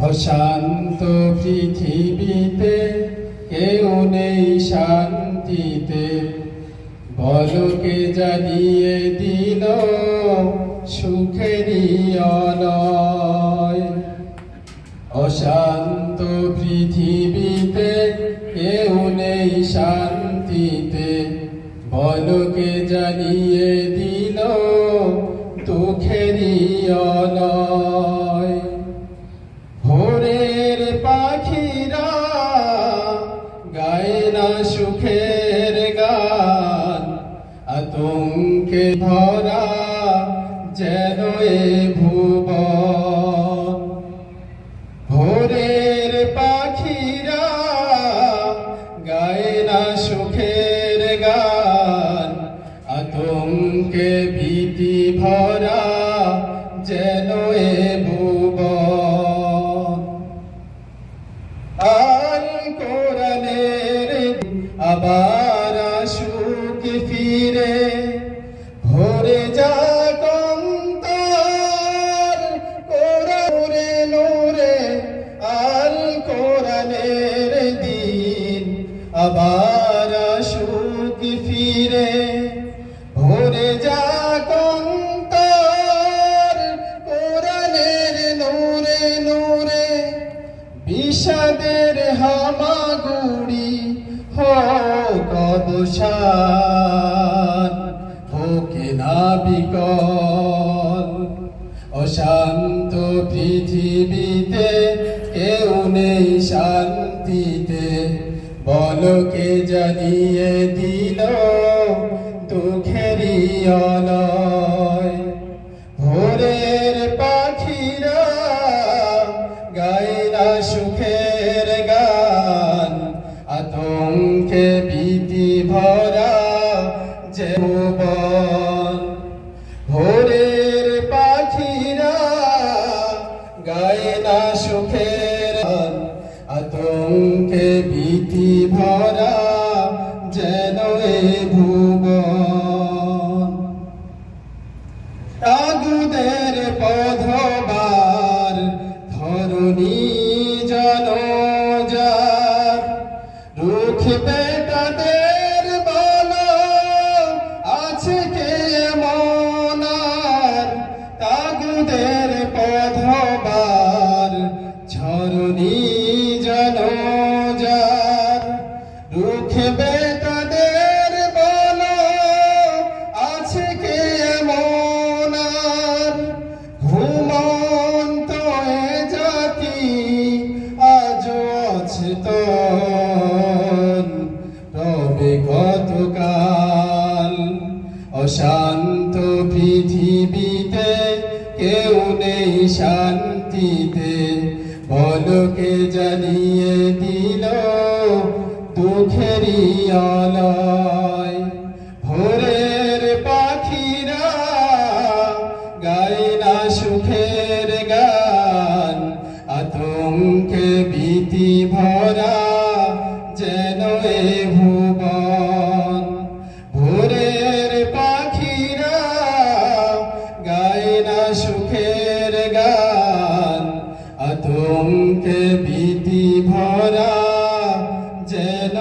অশান্ত পৃথিবীতে, কেউ নেই শান্তিতে। বলকে জ্বালিয়ে দিল সুখেরই অলয় অশান্ত পৃথিবীতে, কেউ নেই শান্তিতে। বলকে জ্বালিয়ে দিল দুঃখেরই অলয় আতঙ্কে ধরা যেন এ ভুব? ভোরের পাখিরা গায়ে না সুখের গান। আবার আসুক ফিরে, ভরে যা কোরআনের নূরে নূরে, বিষাদের হামাগুড়ি হোক অবসান, হোকে না বিকল অশান্ত পৃথিবীতে কেউ নেই শান্তিতে বলকে জানিয়ে দিল দুঃখেরই অলয় ভোরের পাখিরা গায় না সুখের গান আতঙ্কে ভীতি ভরা ভুবন। তাগুদের পধবার ধরণী জনজার রুখ বেটাদের বল আছে কে মনার। তাগুদের কেউ নেই শান্তিতে। বলকে জ্বালিয়ে দিল দুঃখেরই অলয় ভোরের পাখিরা গায় না সুখের গান। আতঙ্কে ভীতি ভরা যেন এ সুখের গান আতঙ্কে ভীতি ভরা যেন